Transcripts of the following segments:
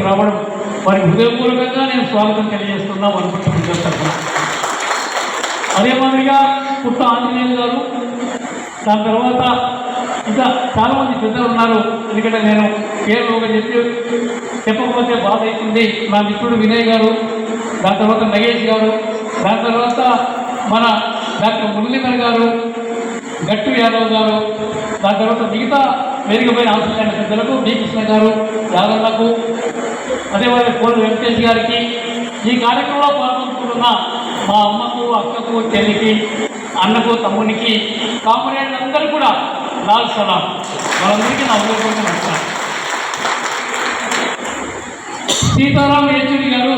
రావడం. వారి హృదయపూర్వకంగా నేను స్వాగతం తెలియజేస్తున్నాం అనుకుంటున్నాను తరఫున. అదే మాదిరిగా పుట్ట ఆంజనేయులు గారు దాని తర్వాత ఇంకా చాలామంది పెద్దలు ఉన్నారు. ఎందుకంటే నేను పేరుగా చెప్పి చెప్పకపోతే బాధ అవుతుంది. నా మిత్రుడు వినయ్ గారు దాని తర్వాత నగేష్ గారు దాని తర్వాత మన డాక్టర్ మురళీధర్ గారు గట్టు యాదవ్ గారు దాని తర్వాత మిగతా మెరుగుపోయిన అవసరమైన సభ్యులకు బి కృష్ణ గారు యాదన్నకు అదేవిధంగా కోటి వెంకటేష్ గారికి ఈ కార్యక్రమంలో పాల్గొంటున్న మా అమ్మకు అక్కకు చెల్లికి అన్నకు తమ్మునికి కామరేళ్ళందరూ కూడా లాల్ సలాం. వాళ్ళందరికీ నా ఉదయపూర్వక నమస్కారం. సీతారాం యేచూరి గారు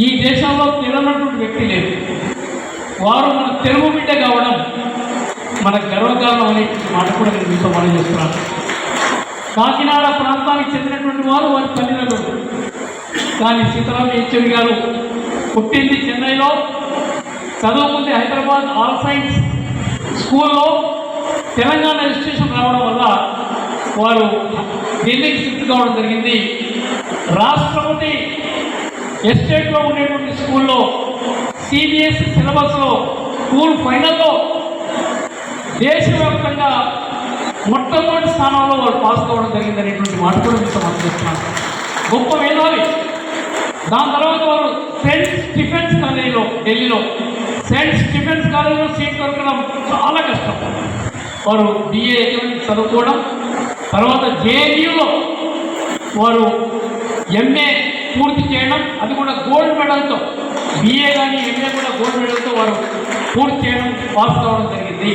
ఈ దేశంలో తిరగనటువంటి వ్యక్తి లేదు. వారు మన తెలుగు బిడ్డ కావడం మన గర్వకారణం అనేటువంటి మాట కూడా నేను మీతో మనం చేస్తున్నాను కాకినాడ ప్రాంతానికి చెందినటువంటి వారు వారి తల్లిదండ్రులు. కానీ సీతారాం యేచూరి గారు పుట్టింది చెన్నైలో చదువుకుంది హైదరాబాద్ ఆల్ సైన్స్ స్కూల్లో తెలంగాణ రిజిస్ట్రేషన్ రావడం వల్ల వారు ఢిల్లీకి షిఫ్ట్ కావడం జరిగింది. రాష్ట్రపతి ఎస్టేట్లో ఉండేటువంటి స్కూల్లో సిబిఎస్ఈ సిలబస్లో స్కూల్ ఫైనల్లో దేశవ్యాప్తంగా మొట్టమొదటి స్థానంలో వారు పాస్ కావడం జరిగింది అనేటువంటి మాట కూడా మీకు మనం గొప్ప మేధావి. దాని తర్వాత వారు సెయింట్ స్టిఫెన్స్ కాలేజీలో ఢిల్లీలో. సెయింట్ స్టిఫెన్స్ కాలేజీలో సీట్ దొరకడం చాలా కష్టం. వారు బిఏ చదువుకోవడం తర్వాత జేఎన్యూలో వారు ఎంఏ పూర్తి చేయడం అది కూడా గోల్డ్ మెడల్తో. బిఏ కానీ ఎంఏ కూడా గోల్డ్ మెడల్తో వారు పూర్తి చేయడం పాస్ కావడం జరిగింది.